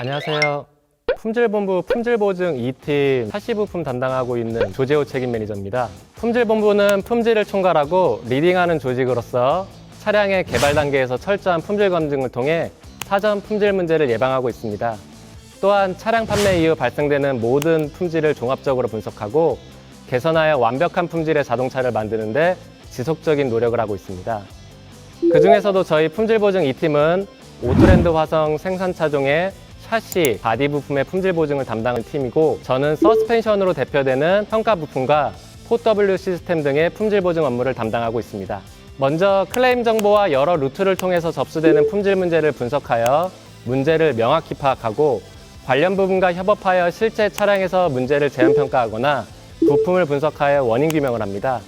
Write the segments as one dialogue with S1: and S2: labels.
S1: 안녕하세요. 품질본부 품질보증 2팀 사시부품 담당하고 있는 조재호 책임 매니저입니다. 품질본부는 품질을 총괄하고 리딩하는 조직으로서 차량의 개발 단계에서 철저한 품질 검증을 통해 사전 품질 문제를 예방하고 있습니다. 또한 차량 판매 이후 발생되는 모든 품질을 종합적으로 분석하고 개선하여 완벽한 품질의 자동차를 만드는데 지속적인 노력을 하고 있습니다. 그 중에서도 저희 품질보증 2팀은 오토랜드 화성 생산 차종의 샤시, 바디 부품의 품질 보증을 담당하는 팀이고 저는 서스펜션으로 대표되는 평가 부품과 4W 시스템 등의 품질 보증 업무를 담당하고 있습니다. 먼저 클레임 정보와 여러 루트를 통해서 접수되는 품질 문제를 분석하여 문제를 명확히 파악하고 관련 부분과 협업하여 실제 차량에서 문제를 재현 평가하거나 부품을 분석하여 원인 규명을 합니다.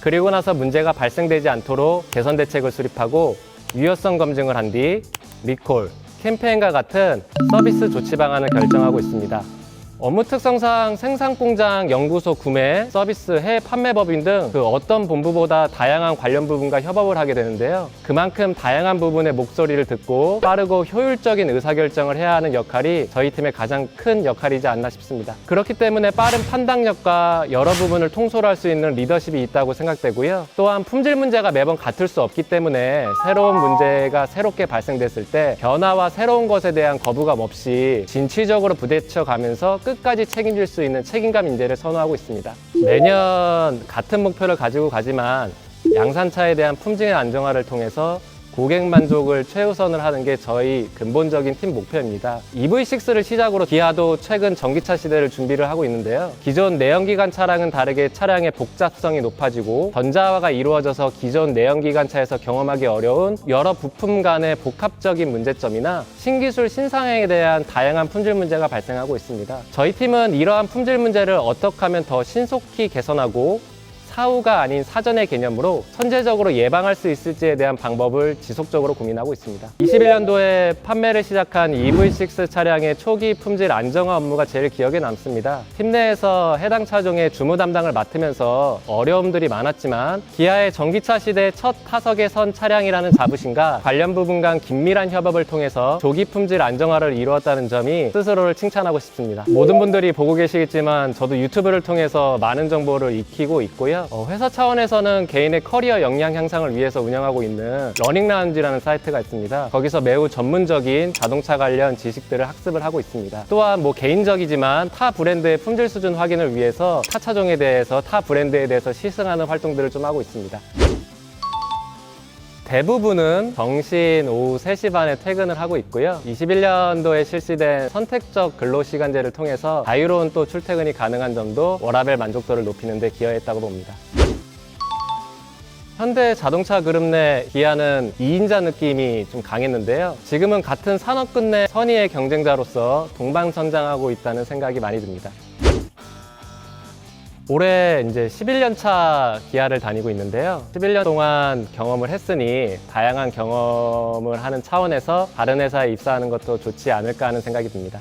S1: 그리고 나서 문제가 발생되지 않도록 개선 대책을 수립하고 유효성 검증을 한 뒤 리콜, 캠페인과 같은 서비스 조치 방안을 결정하고 있습니다. 업무 특성상 생산 공장, 연구소 구매, 서비스, 해외 판매법인 등 그 어떤 본부보다 다양한 관련 부분과 협업을 하게 되는데요. 그만큼 다양한 부분의 목소리를 듣고 빠르고 효율적인 의사결정을 해야 하는 역할이 저희 팀의 가장 큰 역할이지 않나 싶습니다. 그렇기 때문에 빠른 판단력과 여러 부분을 통솔할 수 있는 리더십이 있다고 생각되고요. 또한 품질 문제가 매번 같을 수 없기 때문에 새로운 문제가 새롭게 발생됐을 때 변화와 새로운 것에 대한 거부감 없이 진취적으로 부딪혀 가면서 끝 까지 책임질 수 있는 책임감 인재를 선호하고 있습니다. 매년 같은 목표를 가지고 가지만 양산차에 대한 품질 안정화를 통해서 고객 만족을 최우선을 하는 게 저희 근본적인 팀 목표입니다. EV6를 시작으로 기아도 최근 전기차 시대를 준비를 하고 있는데요. 기존 내연기관 차량은 다르게 차량의 복잡성이 높아지고 전자화가 이루어져서 기존 내연기관 차에서 경험하기 어려운 여러 부품 간의 복합적인 문제점이나 신기술 신상행에 대한 다양한 품질 문제가 발생하고 있습니다. 저희 팀은 이러한 품질 문제를 어떻게 하면 더 신속히 개선하고 사후가 아닌 사전의 개념으로 선제적으로 예방할 수 있을지에 대한 방법을 지속적으로 고민하고 있습니다. 21년도에 판매를 시작한 EV6 차량의 초기 품질 안정화 업무가 제일 기억에 남습니다. 팀 내에서 해당 차종의 주무 담당을 맡으면서 어려움들이 많았지만 기아의 전기차 시대 첫 타석에 선 차량이라는 자부심과 관련 부분 간 긴밀한 협업을 통해서 조기 품질 안정화를 이루었다는 점이 스스로를 칭찬하고 싶습니다. 모든 분들이 보고 계시겠지만 저도 유튜브를 통해서 많은 정보를 익히고 있고요. 어, 회사 차원에서는 개인의 커리어 역량 향상을 위해서 운영하고 있는 러닝 라운지라는 사이트가 있습니다. 거기서 매우 전문적인 자동차 관련 지식들을 학습을 하고 있습니다. 또한 뭐 개인적이지만 타 브랜드의 품질 수준 확인을 위해서 타 차종에 대해서 타 브랜드에 대해서 시승하는 활동들을 좀 하고 있습니다. 대부분은 정신 오후 3시 반에 퇴근을 하고 있고요. 21년도에 실시된 선택적 근로시간제를 통해서 자유로운 또 출퇴근이 가능한 점도 워라벨 만족도를 높이는 데 기여했다고 봅니다. 현대 자동차 그룹 내 기아는 2인자 느낌이 좀 강했는데요. 지금은 같은 산업군 내 선의의 경쟁자로서 동방선장하고 있다는 생각이 많이 듭니다. 올해 이제 11년 차 기아를 다니고 있는데요. 11년 동안 경험을 했으니 다양한 경험을 하는 차원에서 다른 회사에 입사하는 것도 좋지 않을까 하는 생각이 듭니다.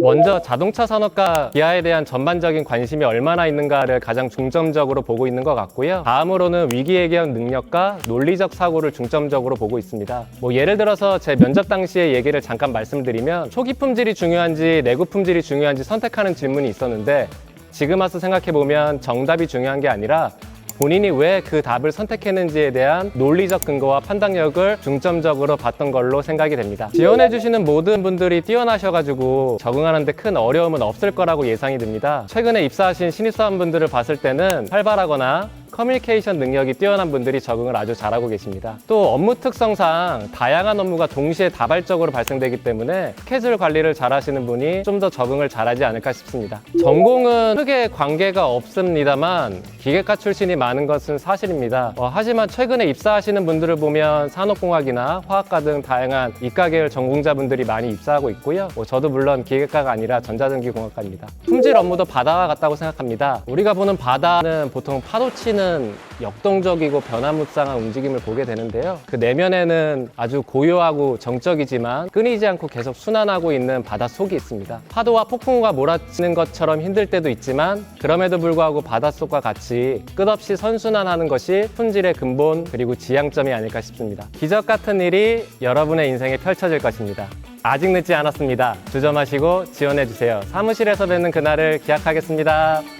S1: 먼저 자동차 산업과 기아에 대한 전반적인 관심이 얼마나 있는가를 가장 중점적으로 보고 있는 것 같고요. 다음으로는 위기 해결 능력과 논리적 사고를 중점적으로 보고 있습니다. 뭐 예를 들어서 제 면접 당시의 얘기를 잠깐 말씀드리면 초기 품질이 중요한지 내구 품질이 중요한지 선택하는 질문이 있었는데 지금 와서 생각해 보면 정답이 중요한 게 아니라 본인이 왜 그 답을 선택했는지에 대한 논리적 근거와 판단력을 중점적으로 봤던 걸로 생각이 됩니다. 지원해주시는 모든 분들이 뛰어나셔가지고 적응하는데 큰 어려움은 없을 거라고 예상이 듭니다. 최근에 입사하신 신입사원분들을 봤을 때는 활발하거나 커뮤니케이션 능력이 뛰어난 분들이 적응을 아주 잘하고 계십니다. 또 업무 특성상 다양한 업무가 동시에 다발적으로 발생되기 때문에 스케줄 관리를 잘 하시는 분이 좀 더 적응을 잘하지 않을까 싶습니다. 전공은 크게 관계가 없습니다만 기계과 출신이 많은 것은 사실입니다. 어, 하지만 최근에 입사하시는 분들을 보면 산업공학이나 화학과 등 다양한 이과 계열 전공자분들이 많이 입사하고 있고요. 뭐 저도 물론 기계과가 아니라 전자전기공학과입니다. 품질 업무도 바다와 같다고 생각합니다. 우리가 보는 바다는 보통 파도 치는 역동적이고 변화무쌍한 움직임을 보게 되는데요. 그 내면에는 아주 고요하고 정적이지만 끊이지 않고 계속 순환하고 있는 바닷속이 있습니다. 파도와 폭풍우가 몰아치는 것처럼 힘들 때도 있지만 그럼에도 불구하고 바닷속과 같이 끝없이 선순환하는 것이 품질의 근본 그리고 지향점이 아닐까 싶습니다. 기적 같은 일이 여러분의 인생에 펼쳐질 것입니다. 아직 늦지 않았습니다. 주저마시고 지원해주세요. 사무실에서 뵙는 그날을 기약하겠습니다.